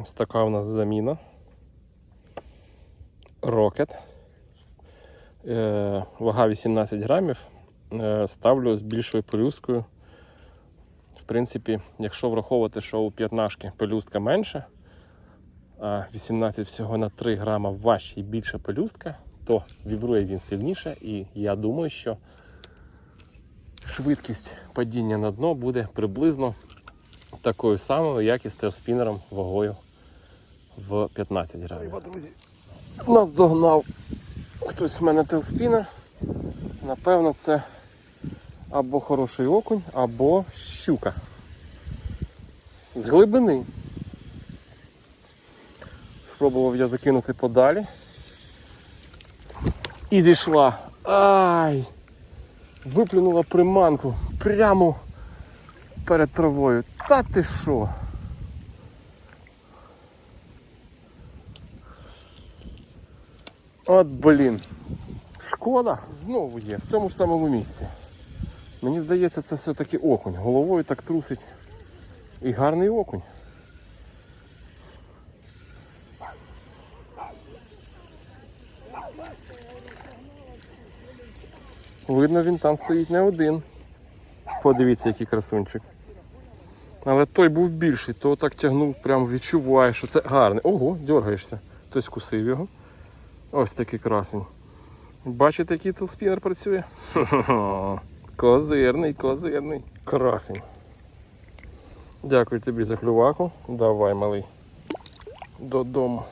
Ось така у нас заміна. Рокет. Е, вага 18 грамів. Е, ставлю з більшою пелюсткою. В принципі, якщо враховувати, що у п'ятнашки пелюстка менша, а 18 всього на 3 грама важче і більша пелюстка, то вібрує він сильніше, і я думаю, що швидкість падіння на дно буде приблизно такою самою, як і з телспінером вагою в 15 грамів. Нас догнав хтось в мене телспінер. Напевно, це або хороший окунь, або щука. З глибини. Спробував я закинути подалі. І зійшла. Ай! Виплюнула приманку прямо перед травою. Та ти що? От блін. Шкода знову є в цьому ж самому місці. Мені здається, це все-таки окунь. Головою так трусить. І гарний окунь. Видно, він там стоїть не один. Подивіться, який красунчик. Але той був більший, то так тягнув, прям відчуває, що це гарний. Ого, дергаєшся. Хтось кусив його. Ось такий красень. Бачите, який телспінер працює? Козирний, козирний. Красень. Дякую тобі за клюваку. Давай, малий. Додому.